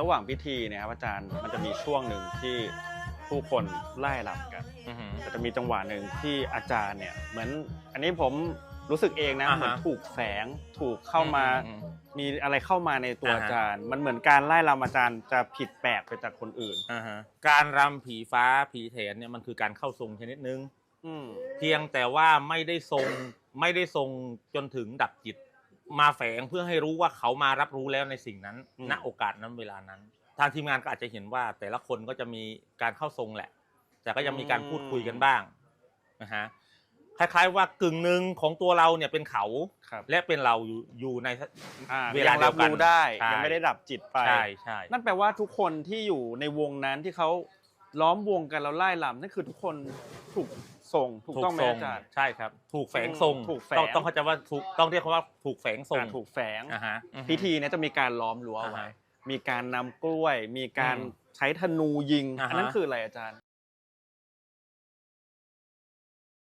ระหว่างพิธีเนี่ยครับอาจารย์มันจะมีช่วงหนึ่งที่ผู้คนไล่ลำกันอือหือ แต่จะมีจังหวะหนึ่งที่อาจารย์เนี่ยเหมือนอันนี้ผมรู้สึกเองนะอ่าฮะ เหมือนถูกแฝงถูกเข้ามา อืมมีอะไรเข้ามาในตัวอ่าฮะ อาจารย์ มันเหมือนการไล่ลำอาจารย์จะผิดแปลกไปจากคนอื่น อ่าฮะการรำผีฟ้าผีเถนเนี่ยมันคือการเข้าทรงชนิดนึง อืมเพียงแต่ว่าไม่ได้ทรงไม่ได้ทรงจนถึงดับจิต มาแฝงเพื่อให้รู้ว่าเขามารับรู้แล้วในสิ่งนั้นอืมณโอกาสนั้นเวลานั้น ทางทีมงานก็อาจจะเห็นว่า แต่ละคนก็จะมีการเข้าทรงแหละ แต่ก็ยังมีการพูดคุยกันบ้างนะฮะคล้ายๆว่ากึ่งหนึ่งของตัวเราเนี่ยเป็นเขา ครับ และเป็นเราอยู่อยู่ใน อ่าเวลายังรับเดียวกันรู้ได้ ใช่ ยังไม่ได้ดับจิตไป ใช่ใช่ นั่นแปลว่าทุกคนที่อยู่ในวงนั้นที่เขา ล้อมวงกันแล้วไล่ลำนั่นคือทุกคนถูกส่งถูกถูกต้องไหมทรงอาจารย์ ใช่ครับ ถูกแฝงทรงถูกแฝง ต้องต้องเข้าใจว่าถูกต้องเรียกว่าถูกแฝงทรงอ่าถูกแฝงอ่าฮะอือฮึพิธีเนี้จะมีการล้อมรั้วอ่าไว้ฮะ มีการนำกล้วย มีการอืมใช้ธนูยิง อ่าฮะ อันนั้นคืออะไรอาจารย์